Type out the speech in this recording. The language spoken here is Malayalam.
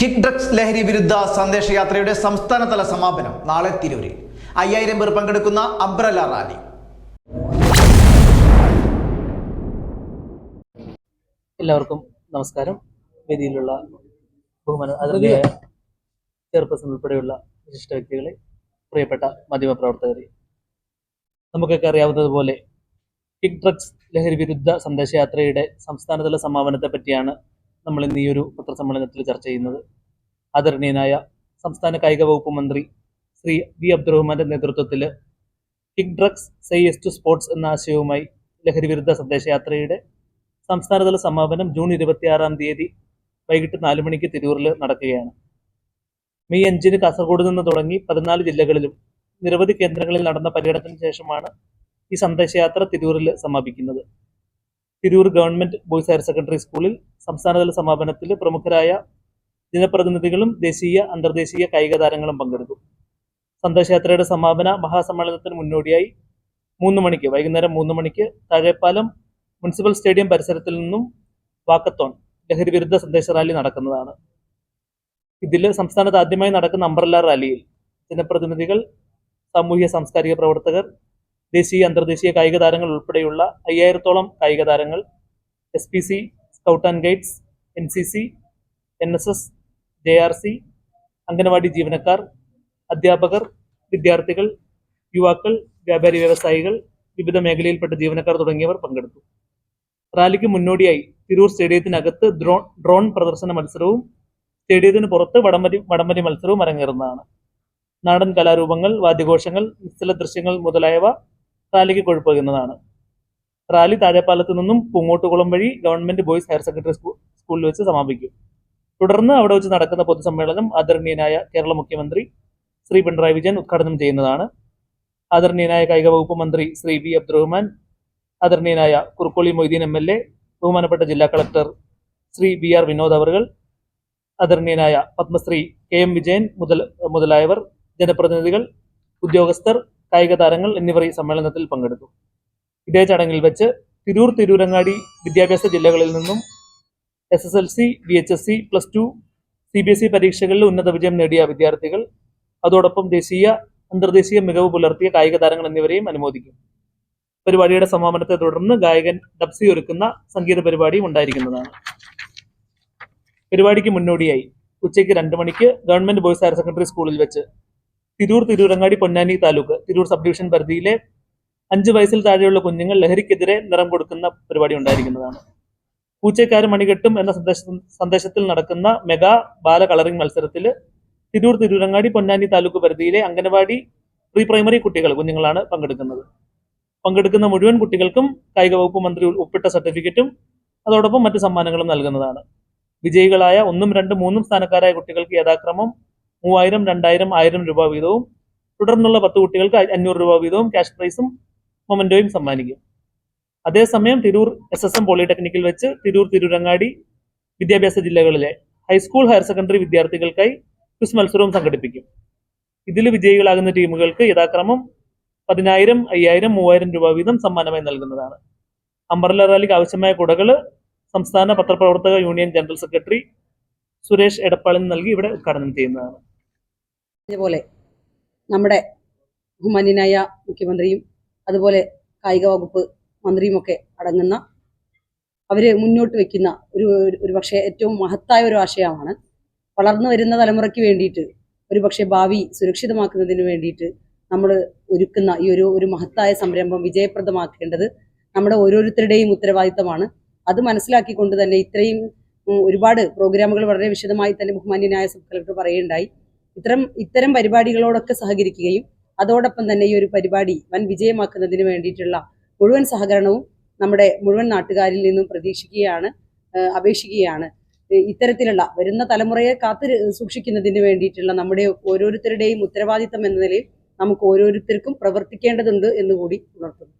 കിക്ക് ഡ്രഗ്സ് ലഹരി വിരുദ്ധ സന്ദേശയാത്രയുടെ സംസ്ഥാനതല സമാപനം നാളെ തിരൂരിൽ. അയ്യായിരം പേർ പങ്കെടുക്കുന്ന അംബ്രല റാലി. എല്ലാവർക്കും നമസ്കാരം. വേദിയിലുള്ള ബഹുമാന അതിർത്തിയായ ചെയർപേഴ്സൺ ഉൾപ്പെടെയുള്ള വിശിഷ്ട വ്യക്തികളെ പ്രിയപ്പെട്ട മാധ്യമപ്രവർത്തകരെ നമുക്കൊക്കെ അറിയാവുന്നതുപോലെ കിക്ക് ഡ്രഗ്സ് ലഹരി വിരുദ്ധ സന്ദേശയാത്രയുടെ സംസ്ഥാനതല സമാപനത്തെ പറ്റിയാണ് നമ്മൾ ഇന്ന് ഈ ഒരു പത്രസമ്മേളനത്തിൽ ചർച്ച ചെയ്യുന്നത്. ആദരണീയനായ സംസ്ഥാന കായിക വകുപ്പ് മന്ത്രി ശ്രീ വി അബ്ദുറഹ്മാന്റെ നേതൃത്വത്തിൽ kick drugs say yes to sports എന്ന ആശയവുമായി ലഹരി വിരുദ്ധ സന്ദേശയാത്രയുടെ സംസ്ഥാനതല സമാപനം ജൂൺ ഇരുപത്തിയാറാം തീയതി വൈകിട്ട് നാല് മണിക്ക് തിരൂരിൽ നടക്കുകയാണ്. മെയ് അഞ്ചിന് കാസർഗോഡ് നിന്ന് തുടങ്ങി പതിനാല് ജില്ലകളിലും നിരവധി കേന്ദ്രങ്ങളിൽ നടന്ന പര്യടനത്തിന് ശേഷമാണ് ഈ സന്ദേശയാത്ര തിരൂരിൽ സമാപിക്കുന്നത്. Tirur government boys higher secondary സ്കൂളിൽ സംസ്ഥാനതല സമാപനത്തിൽ പ്രമുഖരായ ജനപ്രതിനിധികളും ദേശീയ അന്തർദേശീയ കായിക താരങ്ങളും പങ്കെടുത്തു. സന്ദേശയാത്രയുടെ സമാപന മഹാസമ്മേളനത്തിന് മുന്നോടിയായി മൂന്ന് മണിക്ക് വൈകുന്നേരം മൂന്ന് മണിക്ക് താഴെപ്പാലം മുനിസിപ്പൽ സ്റ്റേഡിയം പരിസരത്തിൽ നിന്നും വാക്കത്തോൺ ലഹരി വിരുദ്ധ സന്ദേശ റാലി നടക്കുന്നതാണ്. ഇതിൽ സംസ്ഥാനത്ത് ആദ്യമായി നടക്കുന്ന അംബ്രല്ല റാലിയിൽ ജനപ്രതിനിധികൾ സാമൂഹ്യ സാംസ്കാരിക പ്രവർത്തകർ ദേശീയ അന്തർദേശീയ കായിക താരങ്ങൾ ഉൾപ്പെടെയുള്ള അയ്യായിരത്തോളം കായിക താരങ്ങൾ S P C scout and guides N C C N S S J R C anganwadi ജീവനക്കാർ അധ്യാപകർ വിദ്യാർത്ഥികൾ യുവാക്കൾ വ്യാപാരി വ്യവസായികൾ വിവിധ മേഖലയിൽപ്പെട്ട ജീവനക്കാർ തുടങ്ങിയവർ പങ്കെടുത്തു. റാലിക്ക് മുന്നോടിയായി തിരൂർ സ്റ്റേഡിയത്തിനകത്ത് ഡ്രോൺ ഡ്രോൺ പ്രദർശന മത്സരവും സ്റ്റേഡിയത്തിന് പുറത്ത് വടംവലി വടംവലി മത്സരവും അരങ്ങേറുന്നതാണ്. നാടൻ കലാരൂപങ്ങൾ വാദ്യഘോഷങ്ങൾ നിശ്ചല ദൃശ്യങ്ങൾ മുതലായവ റാലിക്ക് കൊഴുപ്പകുന്നതാണ് റാലി താഴെപ്പാലത്ത് നിന്നും പൂങ്ങോട്ടുകുളം വഴി ഗവൺമെന്റ് ബോയ്സ് ഹയർ സെക്കൻഡറി സ്കൂളിൽ വെച്ച് സമാപിക്കും. തുടർന്ന് അവിടെ വെച്ച് നടക്കുന്ന പൊതുസമ്മേളനം ആദരണീയനായ കേരള മുഖ്യമന്ത്രി ശ്രീ പിണറായി വിജയൻ ഉദ്ഘാടനം ചെയ്യുന്നതാണ്. ആദരണീയനായ കായിക വകുപ്പ് മന്ത്രി ശ്രീ വി അബ്ദുറഹ്മാൻ ആദരണീയനായ Kurukkoli Moideen M L A ബഹുമാനപ്പെട്ട ജില്ലാ collector Shri V R Vinod അവർകൾ ആദരണീയനായ പത്മശ്രീ കെ എം വിജയൻ മുതൽ മുതലായവർ ജനപ്രതിനിധികൾ ഉദ്യോഗസ്ഥർ കായിക താരങ്ങൾ എന്നിവർ ഈ സമ്മേളനത്തിൽ പങ്കെടുത്തു. ഇതേ ചടങ്ങിൽ വെച്ച് തിരൂർ തിരൂരങ്ങാടി വിദ്യാഭ്യാസ ജില്ലകളിൽ നിന്നും S S L C B H S C plus two C B S E പരീക്ഷകളിൽ ഉന്നത വിജയം നേടിയ വിദ്യാർത്ഥികൾ അതോടൊപ്പം ദേശീയ അന്തർദേശീയ മികവ് പുലർത്തിയ കായിക താരങ്ങൾ എന്നിവരെയും അനുമോദിക്കും. പരിപാടിയുടെ സമാപനത്തെ തുടർന്ന് ഗായകൻ ഡബ്സി ഒരുക്കുന്ന സംഗീത പരിപാടിയും ഉണ്ടായിരിക്കുന്നതാണ്. പരിപാടിക്ക് മുന്നോടിയായി ഉച്ചയ്ക്ക് രണ്ട് മണിക്ക് ഗവൺമെന്റ് ബോയ്സ് ഹയർ സെക്കൻഡറി സ്കൂളിൽ വെച്ച് തിരൂർ തിരൂരങ്ങാടി പൊന്നാനി താലൂക്ക് തിരൂർ സബ് ഡിവിഷൻ പരിധിയിലെ അഞ്ച് വയസ്സിൽ താഴെയുള്ള കുഞ്ഞുങ്ങൾ ലഹരിക്കെതിരെ നിറം കൊടുക്കുന്ന പരിപാടി ഉണ്ടായിരിക്കുന്നതാണ്. പൂച്ചക്കാരും മണികെട്ടും എന്ന സന്ദേശ സന്ദേശത്തിൽ നടക്കുന്ന മെഗാ ബാല കളറിംഗ് മത്സരത്തിൽ തിരൂർ തിരൂരങ്ങാടി പൊന്നാനി താലൂക്ക് പരിധിയിലെ അംഗനവാടി പ്രീ പ്രൈമറി കുട്ടികൾ കുഞ്ഞുങ്ങളാണ് പങ്കെടുക്കുന്നത്. പങ്കെടുക്കുന്ന മുഴുവൻ കുട്ടികൾക്കും കായിക വകുപ്പ് മന്ത്രി ഒപ്പിട്ട സർട്ടിഫിക്കറ്റും അതോടൊപ്പം മറ്റ് സമ്മാനങ്ങളും നൽകുന്നതാണ്. വിജയികളായ ഒന്നും രണ്ടും മൂന്നും സ്ഥാനക്കാരായ കുട്ടികൾക്ക് യഥാക്രമം മൂവായിരം രണ്ടായിരം ആയിരം രൂപ വീതവും തുടർന്നുള്ള പത്ത് കുട്ടികൾക്ക് അഞ്ഞൂറ് രൂപ വീതവും ക്യാഷ് പ്രൈസും മൊമെന്റോയും സമ്മാനിക്കും. അതേസമയം തിരൂർ എസ് എസ് എം പോളിടെക്നിക്കിൽ വെച്ച് തിരൂർ തിരൂരങ്ങാടി വിദ്യാഭ്യാസ ജില്ലകളിലെ ഹൈസ്കൂൾ ഹയർ സെക്കൻഡറി വിദ്യാർത്ഥികൾക്കായി ക്വിസ് മത്സരവും സംഘടിപ്പിക്കും. ഇതിൽ വിജയികളാകുന്ന ടീമുകൾക്ക് യഥാക്രമം പതിനായിരം അയ്യായിരം മൂവായിരം രൂപ വീതം സമ്മാനമായി നൽകുന്നതാണ്. അംബർല റാലിക്ക് ആവശ്യമായ കുടകൾ സംസ്ഥാന പത്രപ്രവർത്തക യൂണിയൻ ജനറൽ സെക്രട്ടറി സുരേഷ് എടപ്പാളിന് നൽകി ഇവിടെ ഉദ്ഘാടനം ചെയ്യുന്നതാണ്. അതുപോലെ നമ്മുടെ ബഹുമാന്യനായ മുഖ്യമന്ത്രിയും അതുപോലെ കായിക വകുപ്പ് മന്ത്രിയുമൊക്കെ അടങ്ങുന്ന അവർ മുന്നോട്ട് വെക്കുന്ന ഒരു ഒരു പക്ഷേ ഏറ്റവും മഹത്തായ ഒരു ആശയമാണ്. വളർന്നു വരുന്ന തലമുറയ്ക്ക് വേണ്ടിയിട്ട് ഒരു പക്ഷേ ഭാവി സുരക്ഷിതമാക്കുന്നതിന് വേണ്ടിയിട്ട് നമ്മൾ ഒരുക്കുന്ന ഈ ഒരു ഒരു മഹത്തായ സംരംഭം വിജയപ്രദമാക്കേണ്ടത് നമ്മുടെ ഓരോരുത്തരുടെയും ഉത്തരവാദിത്തമാണ്. അത് മനസ്സിലാക്കിക്കൊണ്ട് തന്നെ ഇത്രയും ഒരുപാട് പ്രോഗ്രാമുകൾ വളരെ വിശദമായി തന്നെ ബഹുമാന്യനായ സബ് കളക്ടർ പറയുകയുണ്ടായി. ഇത്തരം ഇത്തരം പരിപാടികളോടൊക്കെ സഹകരിക്കുകയും അതോടൊപ്പം തന്നെ ഈ ഒരു പരിപാടി വൻ വിജയമാക്കുന്നതിന് വേണ്ടിയിട്ടുള്ള മുഴുവൻ സഹകരണവും നമ്മുടെ മുഴുവൻ നാട്ടുകാരിൽ നിന്നും പ്രതീക്ഷിക്കുകയാണ് അപേക്ഷിക്കുകയാണ്. ഇത്തരത്തിലുള്ള വരുന്ന തലമുറയെ കാത്തു സൂക്ഷിക്കുന്നതിന് വേണ്ടിയിട്ടുള്ള നമ്മുടെ ഓരോരുത്തരുടെയും ഉത്തരവാദിത്തം എന്ന നിലയിൽ നമുക്ക് ഓരോരുത്തർക്കും പ്രവർത്തിക്കേണ്ടതുണ്ട് എന്നുകൂടി ഉണർത്തുന്നു.